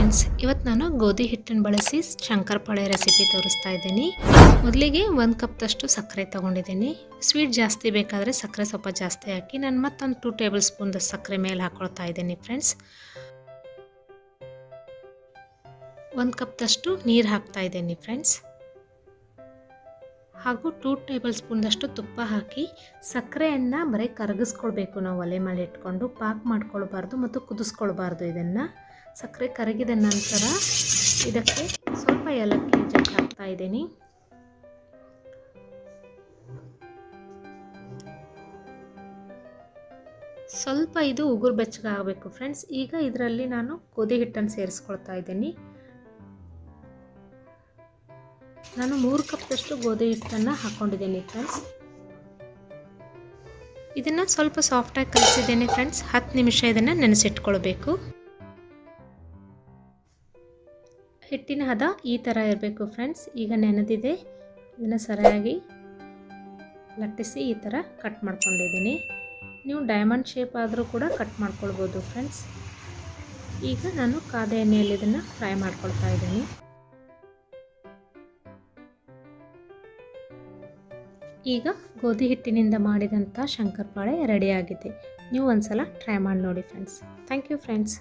Friends ಇವತ್ತು ನಾನು ಗೋಧಿ ಹಿಟ್ಟನ್ನು ಬಳಸಿ ಶಂಕರಪಾಳೆ ರೆಸಿಪಿ ತೋರಿಸ್ತಾ ಇದ್ದೀನಿ. ಮೊದಲಿಗೆ ಒಂದು ಕಪ್ದಷ್ಟು ಸಕ್ಕರೆ ತೊಗೊಂಡಿದ್ದೀನಿ. ಸ್ವೀಟ್ ಜಾಸ್ತಿ ಬೇಕಾದರೆ ಸಕ್ಕರೆ ಸ್ವಲ್ಪ ಜಾಸ್ತಿ ಹಾಕಿ ನಾನು ಮತ್ತೊಂದು ಟೂ ಟೇಬಲ್ ಸ್ಪೂನ್ದ ಸಕ್ಕರೆ ಮೇಲೆ ಹಾಕೊಳ್ತಾ ಇದ್ದೀನಿ ಫ್ರೆಂಡ್ಸ್ ಒಂದು ಕಪ್ದಷ್ಟು ನೀರು ಹಾಕ್ತಾ ಇದ್ದೀನಿ ಫ್ರೆಂಡ್ಸ್ ಹಾಗೂ ಟೂ ಟೇಬಲ್ ಸ್ಪೂನ್ದಷ್ಟು ತುಪ್ಪ ಹಾಕಿ ಸಕ್ಕರೆಯನ್ನು ಬರೀ ಕರಗಿಸ್ಕೊಳ್ಬೇಕು. ನಾವು ಒಲೆ ಮೇಲೆ ಇಟ್ಕೊಂಡು, ಪಾಕ್ ಮಾಡ್ಕೊಳ್ಬಾರ್ದು ಮತ್ತು ಕುದಿಸ್ಕೊಳ್ಬಾರ್ದು ಇದನ್ನು. ಸಕ್ಕರೆ ಕರಗಿದ ನಂತರ ಇದಕ್ಕೆ ಸ್ವಲ್ಪ ಏಲಕ್ಕಿ ಜಟ್ ಹಾಕ್ತಾ ಇದ್ದೀನಿ. ಸ್ವಲ್ಪ ಇದು ಉಗುರು ಬೆಚ್ಚಗಾಗಬೇಕು ಫ್ರೆಂಡ್ಸ್. ಈಗ ಇದರಲ್ಲಿ ನಾನು ಗೋಧಿ ಹಿಟ್ಟನ್ನು ಸೇರಿಸ್ಕೊಳ್ತಾ ಇದ್ದೀನಿ. ನಾನು ಮೂರು ಕಪ್ದಷ್ಟು ಗೋಧಿ ಹಿಟ್ಟನ್ನು ಹಾಕ್ಕೊಂಡಿದ್ದೀನಿ ಫ್ರೆಂಡ್ಸ್. ಇದನ್ನು ಸ್ವಲ್ಪ ಸಾಫ್ಟಾಗಿ ಕಲಿಸಿದ್ದೇನೆ ಫ್ರೆಂಡ್ಸ್. ಹತ್ತು ನಿಮಿಷ ಇದನ್ನು ನೆನೆಸಿಟ್ಕೊಳ್ಬೇಕು. ಹಿಟ್ಟಿನ ಹದ ಈ ಥರ ಇರಬೇಕು ಫ್ರೆಂಡ್ಸ್ ಈಗ ನೆನೆದಿದೆ. ಇದನ್ನು ಸರಿಯಾಗಿ ಲಟ್ಟಿಸಿ ಈ ಥರ ಕಟ್ ಮಾಡ್ಕೊಂಡಿದ್ದೀನಿ. ನೀವು ಡೈಮಂಡ್ ಶೇಪ್ ಆದರೂ ಕೂಡ ಕಟ್ ಮಾಡ್ಕೊಳ್ಬೋದು ಫ್ರೆಂಡ್ಸ್ ಈಗ ನಾನು ಕಾದ ಎಣ್ಣೆಯಲ್ಲಿ ಇದನ್ನು ಫ್ರೈ ಮಾಡ್ಕೊಳ್ತಾ ಇದ್ದೀನಿ. ಈಗ ಗೋಧಿ ಹಿಟ್ಟಿನಿಂದ ಮಾಡಿದಂಥ ಶಂಕರಪಾಳೆ ರೆಡಿಯಾಗಿದೆ ನೀವು ಒಂದ್ಸಲ ಟ್ರೈ ಮಾಡಿ ನೋಡಿ ಫ್ರೆಂಡ್ಸ್ ಥ್ಯಾಂಕ್ ಯು ಫ್ರೆಂಡ್ಸ್